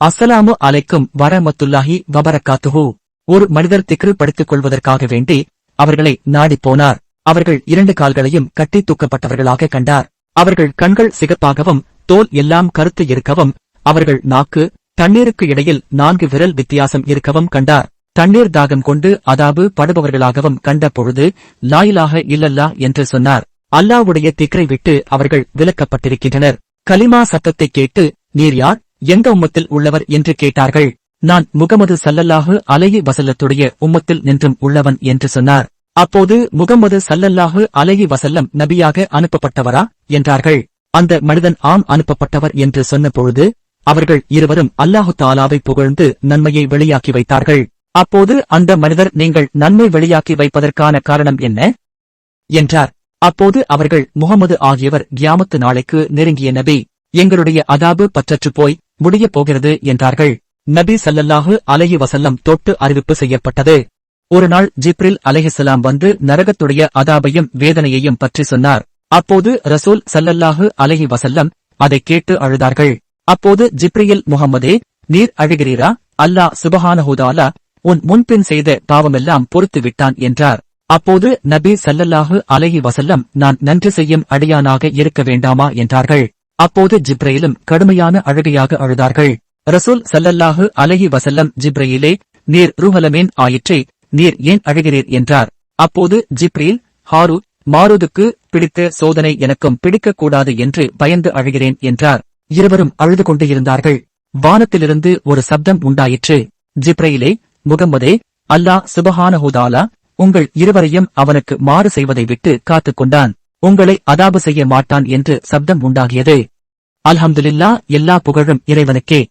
அஸ்ஸலாமு அலைக்கும் வரமத்துல்லாஹி வபரகாத்துஹு. ஒரு மனிதர் திக்ரு படித்துக் கொள்வதற்காக வேண்டி அவர்களை நாடிப் போனார். அவர்கள் இரண்டு கால்களையும் கட்டி தூக்கப்பட்டவர்களாக கண்டார். அவர்கள் கண்கள் சிகப்பாகவும் தோல் எல்லாம் கருத்து இருக்கவும் அவர்கள் நாக்கு தண்ணீருக்கு இடையில் நான்கு விரல் வித்தியாசம் இருக்கவும் கண்டார். தண்ணீர் தாகம் கொண்டு அதாவது படுபவர்களாகவும் கண்ட பொழுது லாயிலாக இல்லல்லா என்று சொன்னார். அல்லாவுடைய திக்ரை விட்டு அவர்கள் விலக்கப்பட்டிருக்கின்றனர். கலிமா சத்தத்தை கேட்டு நீர் யார்? எங்க உம்மத்தில் உள்ளவர் என்று கேட்டார்கள். நான் முகமது சல்லல்லாஹு அலையி வசல்லத்துடைய உம்மத்தில் நின்றும் உள்ளவன் என்று சொன்னார். அப்போது முகமது சல்லல்லாஹு அலையி வசல்லம் நபியாக அனுப்பப்பட்டவரா என்றார்கள். அந்த மனிதன் ஆம் அனுப்பப்பட்டவர் என்று சொன்னபொழுது அவர்கள் இருவரும் அல்லாஹு தாலாவை புகழ்ந்து நன்மையை வெளியாக்கி வைத்தார்கள். அப்போது அந்த மனிதர் நீங்கள் நன்மை வெளியாக்கி வைப்பதற்கான காரணம் என்ன? என்றார். அப்போது அவர்கள் முகமது ஆகியவர் கியாமத்து நாளைக்கு நெருங்கிய நபி. எங்களுடைய அதாபு பற்றற்று போய் முடியப் போகிறது என்றார்கள். நபி சல்லல்லாஹு அலஹி வசல்லம் தொட்டு அறிவிப்பு செய்யப்பட்டது. ஒரு நாள் ஜிப்ரில் அலஹிசலாம் வந்து நரகத்துடைய அதாபையும் வேதனையையும் பற்றி சொன்னார். அப்போது ரசூல் சல்லல்லாஹு அலஹி வசல்லம் அதைக் கேட்டு அழுதார்கள். அப்போது ஜிப்ரியில் முகமதே நீர் அழுகிறீரா? அல்லாஹ் சுபஹானஹுதாலா உன் முன்பின் செய்த பாவமெல்லாம் பொறுத்து விட்டான் என்றார். அப்போது நபி சல்லல்லாஹு அலஹி வசல்லம் நான் நன்றி செய்யும் அடியானாக இருக்க வேண்டாமா? என்றார்கள். அப்போது ஜிப்ரையிலும் கடுமையான அழுகையாக அழுதார்கள். ரசூல் சல்லல்லாஹு அலஹி வசல்லம் ஜிப்ரையிலே நீர் ரூஹலமேன் ஆயிற்றே நீர் ஏன் அழுகிறீர்? என்றார். அப்போது ஜிப்ரீல் ஹாரு மாருதுக்கு பிடித்த சோதனை எனக்கும் பிடிக்கக்கூடாது என்று பயந்து அழுகிறேன் என்றார். இருவரும் அழுது கொண்டு இருந்தார்கள் வானத்திலிருந்து ஒரு சப்தம் உண்டாயிற்று. ஜிப்ரையிலே முகம்மதே அல்லாஹ் சுபஹானஹுதாலா உங்கள் இருவரையும் அவனுக்கு மாறு செய்வதை விட்டு காத்துக் கொண்டான். உங்களை அதாபு செய்ய மாட்டான் என்று சப்தம் உண்டாகியது. அல்ஹம்துலில்லா எல்லா புகழும் இறைவனுக்கே.